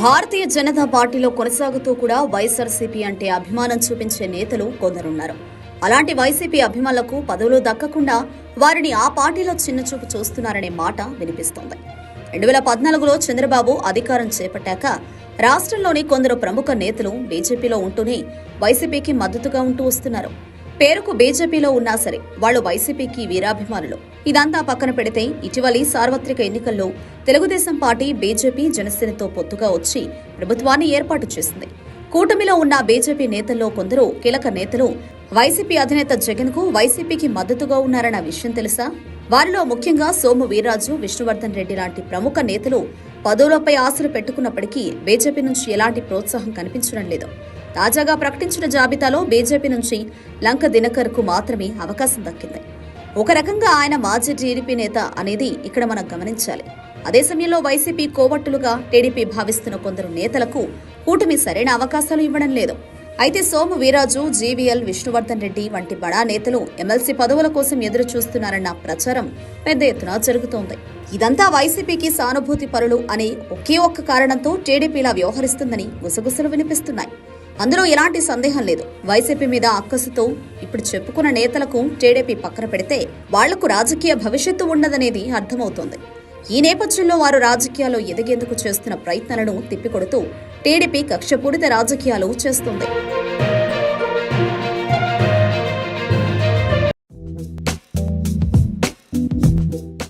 భారతీయ జనతా పార్టీలో కొనసాగుతూ కూడా వైఎస్ఆర్సీపీ అంటే అభిమానం చూపించే నేతలు కొందరున్నారు. అలాంటి వైసీపీ అభిమానులకు పదవులు దక్కకుండా వారిని ఆ పార్టీలో చిన్నచూపు చూస్తున్నారనే మాట వినిపిస్తోంది. రెండు వేల పద్నాలుగులో చంద్రబాబు అధికారం చేపట్టాక రాష్ట్రంలోని కొందరు ప్రముఖ నేతలు బీజేపీలో ఉంటూనే వైసీపీకి మద్దతుగా ఉంటూ వస్తున్నారు. పేరుకు బీజేపీలో ఉన్నా సరే వాళ్ళు వైసీపీకి వీరాభిమానులు. ఇదంతా పక్కన పెడితే ఇటీవలి సార్వత్రిక ఎన్నికల్లో తెలుగుదేశం పార్టీ బీజేపీ జనసేనతో పొత్తుగా వచ్చి ప్రభుత్వాన్ని ఏర్పాటు చేసింది. కూటమిలో ఉన్న బీజేపీ నేతల్లో కొందరు కీలక నేతలు వైసీపీ అధినేత జగన్కు వైసీపీకి మద్దతుగా ఉన్నారన్న విషయం తెలుసా? వారిలో ముఖ్యంగా సోము వీర్రాజు విష్ణువర్ధన్ రెడ్డి లాంటి ప్రముఖ నేతలు పదవులపై ఆశలు పెట్టుకున్నప్పటికీ బీజేపీ నుంచి ఎలాంటి ప్రోత్సాహం కనిపించడం లేదు. తాజాగా ప్రకటించిన జాబితాలో బీజేపీ నుంచి లంక దినకర్కు మాత్రమే అవకాశం దక్కింది. ఒక రకంగా ఆయన మాజీ టీడీపీ నేత అనేది ఇక్కడ మనం గమనించాలి. అదే సమయంలో వైసీపీ కోవట్టులుగా టీడీపీ భావిస్తున్న కొందరు నేతలకు కూటమి సరైన అవకాశాలు ఇవ్వడం లేదు. అయితే సోము వీరాజు జీవీఎల్ విష్ణువర్ధన్ రెడ్డి వంటి బడా నేతలు ఎమ్మెల్సీ పదవుల కోసం ఎదురు చూస్తున్నారన్న ప్రచారం పెద్ద ఎత్తున జరుగుతోంది. ఇదంతా వైసీపీకి సానుభూతి పరులు అనే ఒకే ఒక్క కారణంతో టీడీపీలా వ్యవహరిస్తుందని గుసగుసలు వినిపిస్తున్నాయి. అందులో ఎలాంటి సందేహం లేదు. వైసీపీ మీద అక్కసుతో ఇప్పుడు చెప్పుకున్న నేతలకు టీడీపీ పక్కన పెడితే వాళ్ళకు రాజకీయ భవిష్యత్తు ఉండదనేది అర్థమవుతోంది. ఈ నేపథ్యంలో వారు రాజకీయాల్లో ఎదిగేందుకు చేస్తున్న ప్రయత్నాలను తిప్పికొడుతూ టీడీపీ కక్షపూరిత రాజకీయాలు చేస్తుంది.